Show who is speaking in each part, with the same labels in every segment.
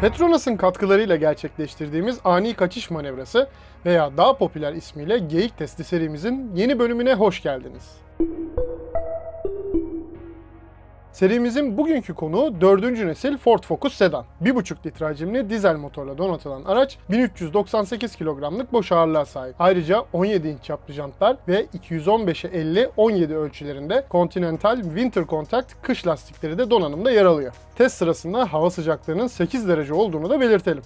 Speaker 1: Petronas'ın katkılarıyla gerçekleştirdiğimiz ani kaçış manevrası veya daha popüler ismiyle Geyik Testi serimizin yeni bölümüne hoş geldiniz. Serimizin bugünkü konuğu 4. nesil Ford Focus sedan. 1.5 litre hacimli dizel motorla donatılan araç 1398 kilogramlık boş ağırlığa sahip. Ayrıca 17 inç çaplı jantlar ve 215'e 50 17 ölçülerinde Continental Winter Contact kış lastikleri de donanımda yer alıyor. Test sırasında hava sıcaklığının 8 derece olduğunu da belirtelim.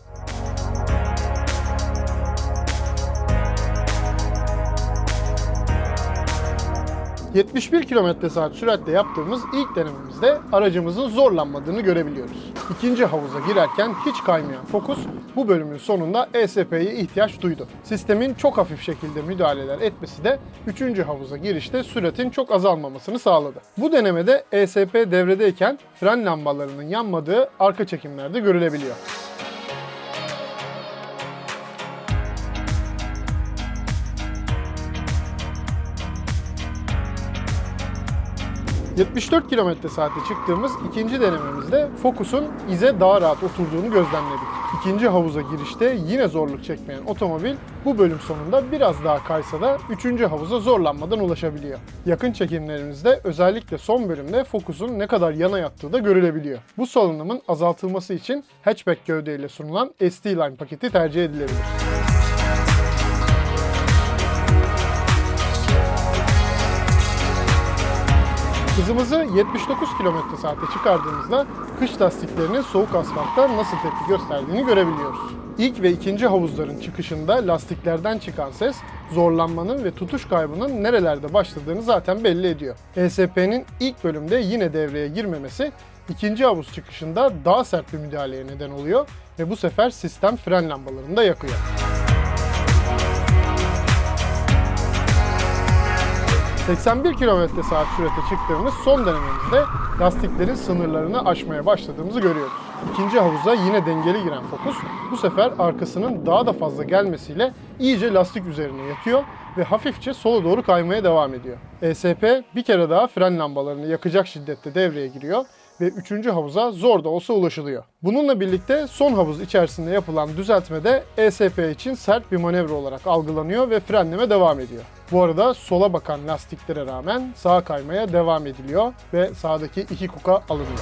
Speaker 1: ...71 km saat süratle yaptığımız ilk denememizde aracımızın zorlanmadığını görebiliyoruz. İkinci havuza girerken hiç kaymayan Focus bu bölümün sonunda ESP'ye ihtiyaç duydu. Sistemin çok hafif şekilde müdahaleler etmesi de 3. havuza girişte süratin çok azalmamasını sağladı. Bu denemede ESP devredeyken fren lambalarının yanmadığı arka çekimlerde görülebiliyor. ...74 km saate çıktığımız ikinci denememizde Focus'un ize daha rahat oturduğunu gözlemledik. İkinci havuza girişte yine zorluk çekmeyen otomobil bu bölüm sonunda biraz daha kaysa da üçüncü havuza zorlanmadan ulaşabiliyor. Yakın çekimlerimizde özellikle son bölümde Focus'un ne kadar yana yattığı da görülebiliyor. Bu salınımın azaltılması için hatchback gövdeyle sunulan ST-Line paketi tercih edilebilir. Hızımızı 79 km saate çıkardığımızda kış lastiklerinin soğuk asfaltta nasıl tepki gösterdiğini görebiliyoruz. İlk ve ikinci havuzların çıkışında lastiklerden çıkan ses zorlanmanın ve tutuş kaybının nerelerde başladığını zaten belli ediyor. ESP'nin ilk bölümde yine devreye girmemesi ikinci havuz çıkışında daha sert bir müdahaleye neden oluyor ve bu sefer sistem fren lambalarını da yakıyor. ...81 km saat sürate çıktığımız son denememizde lastiklerin sınırlarını aşmaya başladığımızı görüyoruz. İkinci havuza yine dengeli giren Focus bu sefer arkasının daha da fazla gelmesiyle iyice lastik üzerine yatıyor ve hafifçe sola doğru kaymaya devam ediyor. ESP bir kere daha fren lambalarını yakacak şiddette devreye giriyor ve 3. havuza zor da olsa ulaşılıyor. Bununla birlikte son havuz içerisinde yapılan düzeltme de ESP için sert bir manevra olarak algılanıyor ve frenleme devam ediyor. Bu arada sola bakan lastiklere rağmen sağa kaymaya devam ediliyor ve sağdaki iki kuka alınıyor.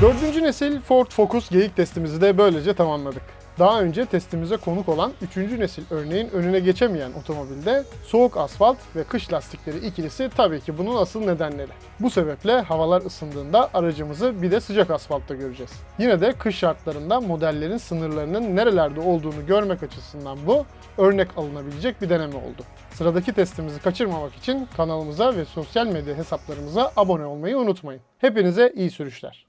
Speaker 1: Dördüncü nesil Ford Focus geyik testimizi de böylece tamamladık. Daha önce testimize konuk olan 3. nesil örneğin önüne geçemeyen otomobilde soğuk asfalt ve kış lastikleri ikilisi tabii ki bunun asıl nedenleri. Bu sebeple havalar ısındığında aracımızı bir de sıcak asfaltta göreceğiz. Yine de kış şartlarında modellerin sınırlarının nerelerde olduğunu görmek açısından bu örnek alınabilecek bir deneme oldu. Sıradaki testimizi kaçırmamak için kanalımıza ve sosyal medya hesaplarımıza abone olmayı unutmayın. Hepinize iyi sürüşler.